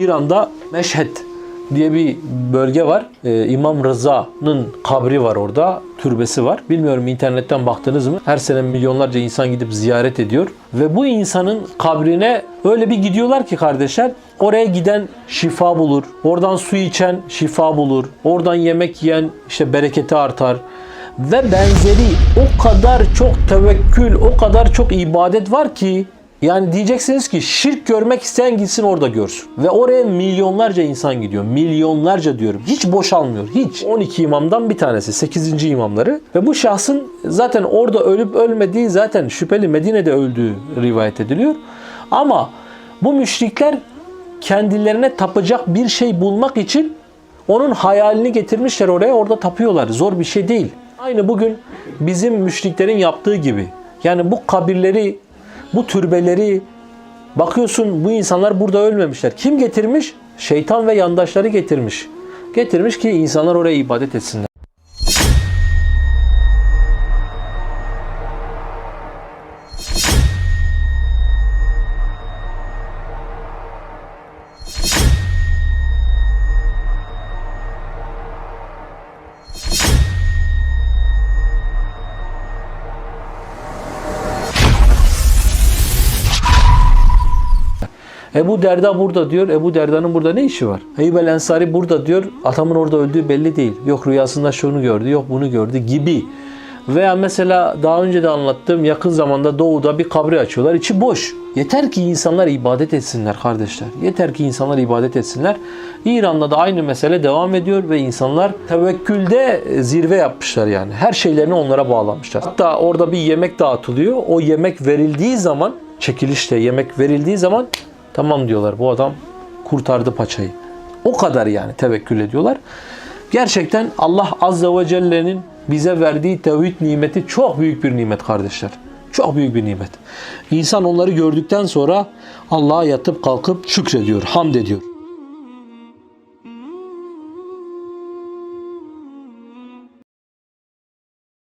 İran'da Meşhed diye bir bölge var. Ee, İmam Rıza'nın kabri var orada. Türbesi var. Bilmiyorum internetten baktınız mı? Her sene milyonlarca insan gidip ziyaret ediyor. Ve bu insanın kabrine öyle bir gidiyorlar ki kardeşler. Oraya giden şifa bulur. Oradan su içen şifa bulur. Oradan yemek yiyen işte bereketi artar. Ve benzeri o kadar çok tevekkül, o kadar çok ibadet var ki yani diyeceksiniz ki şirk görmek isteyen gitsin orada görsün. Ve oraya milyonlarca insan gidiyor. Milyonlarca diyorum. Hiç boşalmıyor. Hiç. 12 imamdan bir tanesi. 8. imamları. Ve bu şahsın zaten orada ölüp ölmediği zaten şüpheli Medine'de öldüğü rivayet ediliyor. Ama bu müşrikler kendilerine tapacak bir şey bulmak için onun hayalini getirmişler oraya orada tapıyorlar. Zor bir şey değil. Aynı bugün bizim müşriklerin yaptığı gibi. Yani bu kabirleri, bu türbeleri bakıyorsun bu insanlar burada ölmemişler. Kim getirmiş? Şeytan ve yandaşları getirmiş. Getirmiş ki insanlar oraya ibadet etsinler. Ebu Derda burada diyor. Ebu Derda'nın burada ne işi var? Eyyub el Ensari burada diyor. Adamın orada öldüğü belli değil. Yok rüyasında şunu gördü, yok bunu gördü gibi. Veya mesela daha önce de anlattığım yakın zamanda doğuda bir kabri açıyorlar. İçi boş. Yeter ki insanlar ibadet etsinler kardeşler. Yeter ki insanlar ibadet etsinler. İran'da da aynı mesele devam ediyor ve insanlar tevekkülde zirve yapmışlar yani. Her şeylerini onlara bağlamışlar. Hatta orada bir yemek dağıtılıyor. O yemek verildiği zaman çekilişte yemek verildiği zaman Tamam diyorlar bu adam kurtardı paçayı. O kadar yani tevekkül ediyorlar. Gerçekten Allah Azze ve Celle'nin bize verdiği tevhid nimeti çok büyük bir nimet kardeşler. Çok büyük bir nimet. İnsan onları gördükten sonra Allah'a yatıp kalkıp şükrediyor, hamd ediyor.